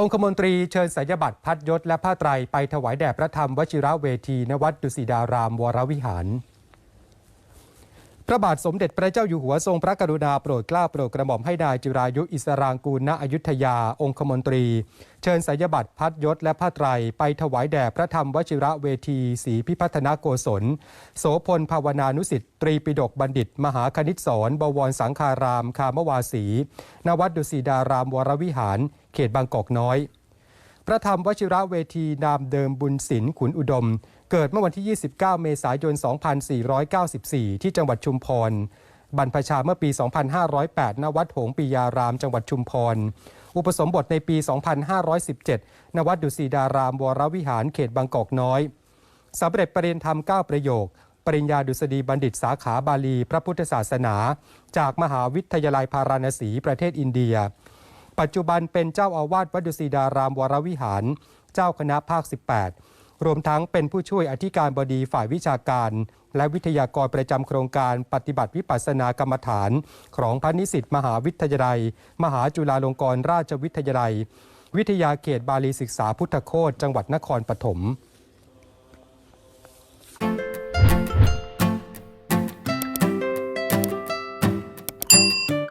องคมนตรีเชิญสายบัตรพัดยศและผ้าไตรไปถวายแด่พระธรรมวชิระเวที ณ วัดดุสิดารามวรวิหาร พระบาทสมเด็จพระเจ้าอยู่หัวทรงพระกรุณาโปรดเกล้าโปรดกระหม่อมให้นายจิรายุอิสรางกูลณอยุธยา องคมนตรี เชิญสายบัตรพัดยศและผ้าไตร ไปถวายแด่พระธรรมวชิระเวทีศรีพิพัฒนาโกศล โสพลภาวนานุสิทธิ์ตรีปิฎกบัณฑิต มหาคณิตสอนบวรสังคาราม คามวาสีณวัดดุสิดารามวรวิหาร เขตบางกอกน้อย พระธรรมวชิระเวทีนามเดิมบุญศิลป์ขุนอุดม เกิดเมื่อวันที่ 29 เมษายน 2494 ที่จังหวัดชุมพร บรรพชาเมื่อปี 2508 ณ วัดหงปียาราม จังหวัดชุมพร อุปสมบทในปี 2517 ณ วัดดุสีดาราม วรวิหาร เขตบางกอกน้อย สำเร็จประเรียนธรรม 9 ประโยค ปริญญาดุษฎีบัณฑิตสาขาบาลี พระพุทธศาสนา จากมหาวิทยาลัยพาราณสี ประเทศอินเดีย ปัจจุบันเป็นเจ้าอาวาสวัดดุสีดาราม วรวิหาร เจ้าคณะภาค 18 รวมทั้งเป็นผู้ช่วยอธิการบดีฝ่ายวิชาการ และวิทยากรประจำโครงการปฏิบัติวิปัสสนากรรมฐาน ของพระนิสิตมหาวิทยาลัย มหาจุฬาลงกรณราชวิทยาลัย วิทยาเขตบาลีศึกษาพุทธโคตจังหวัดนครปฐม